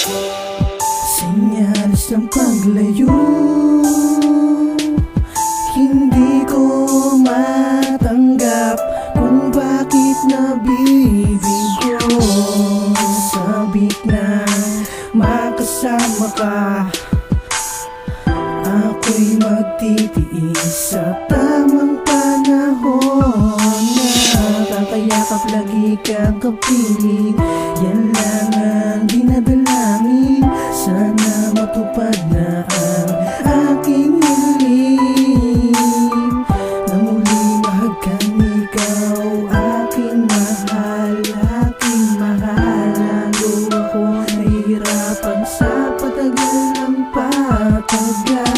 Senyales ng paglayo. Hindi ko matanggap Kung bakit nabibigo Sabit na makasama ka. Ako'y magtitiis sa tamang panahon. Natatayakap lagi kang kapiling Yan lang ang dinadala nahihirapan sa patagal ng patagal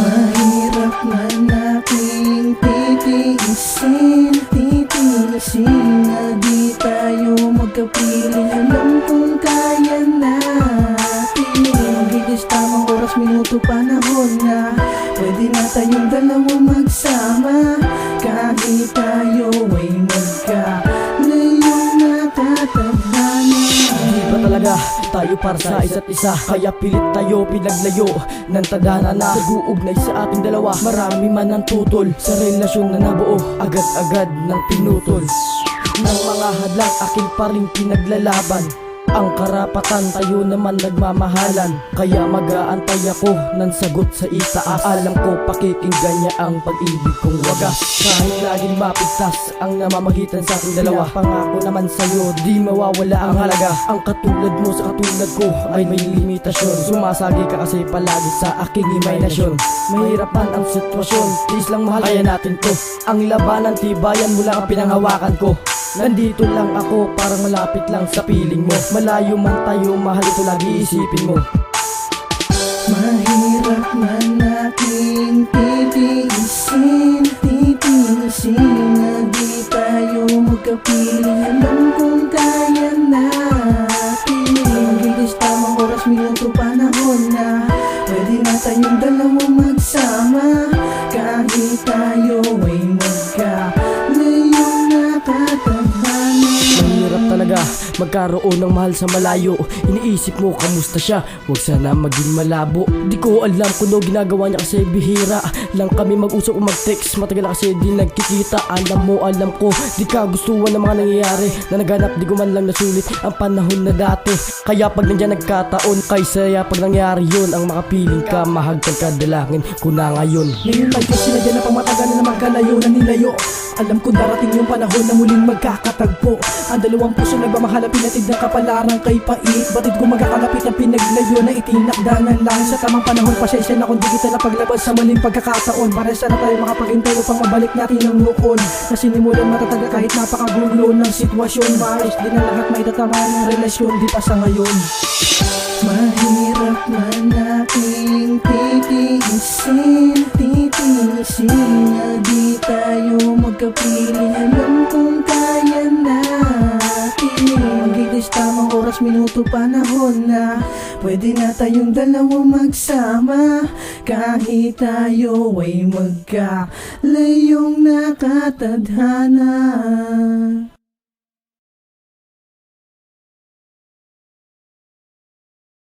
Mahirap man aking titiisin Titiisin na di tayo magkapiling Alam kong kaya natin. Magigis tamang oras, minuto, panahon na. Pwede na tayong dalawa magsama. Kahit tayo ay tayo para sa isa't isa. Kaya pilit tayo pinaglayo. Ng tadhana na Nag-uugnay sa ating dalawa. Marami man ang tutol Sa relasyon na nabuo. Agad-agad ng pinutol. Ng mga hadlang akin pa rin pinaglalaban ang karapatan tayo naman nagmamahalan. Kaya mag-aantay ako ng sagot sa itaas. Alam ko pakikinggan niya ang pag-ibig kong wagas. Kahit laging mapigtas ang namamagitan sa ating dalawa. Pangako naman sa'yo di mawawala ang halaga. Ang katulad mo sa katulad ko ay may limitasyon. Sumasagi ka kasi palagi sa aking imahinasyon. Mahirapan ang sitwasyon, please lang mahal Kaya natin to. Ang labanan tibayan mo lang ang pinanghawakan ko Nandito lang ako parang malapit lang sa piling mo. Malayo man tayo mahal ito lagi isipin mo. Mahirap man aking titiisin Titiisin na di tayo magkapiling Alam kong kaya natin. Magigis tamang oras, minuto, panahon na. Pwede na tayong dalawa magsama. Kahit tayo ay magkaroon ng mahal sa malayo. Iniisip mo kamusta siya? Huwag sana maging malabo. Di ko alam kung ano ginagawa niya kasi bihira. Lang kami mag-usap o mag-text. Matagal kasi di nagkikita. Alam mo alam ko. Di ka gustuhan ng mga nangyayari. Na naganap di ko man lang nasulit Ang panahon na dati. Kaya pag nandiyan nagkataon Kaysa pag nangyari yun. Ang makapiling ka mahagkan ka dalangin ko na ngayon. Ngayon tayo sinadya na pamatagal na magkalayo na nilayo. Alam ko darating yung panahon na muling magkakatagpo. Ang dalawang puso nagmamahala pinatid ng kapalaran kay pait. Batid ko magkakalapit ang pinaglayo na itinakda ng langit Sa tamang panahon pasensya na kung di kita napaglabas sa maling pagkakataon. Para sana tayo makapaghintay upang mabalik natin ang noon Na sinimulan matataga kahit napakagulo ng sitwasyon. Maayos din ang lahat may tatama ng relasyon. Di pa sa ngayon Mahirap man aking titiisin Titiisin na di tayo magkapiling. Alam kong kaya natin Magigis tamang oras, minuto, panahon na. Pwede na tayong dalawa magsama. Kahit tayo ay magkalayong nakatadhana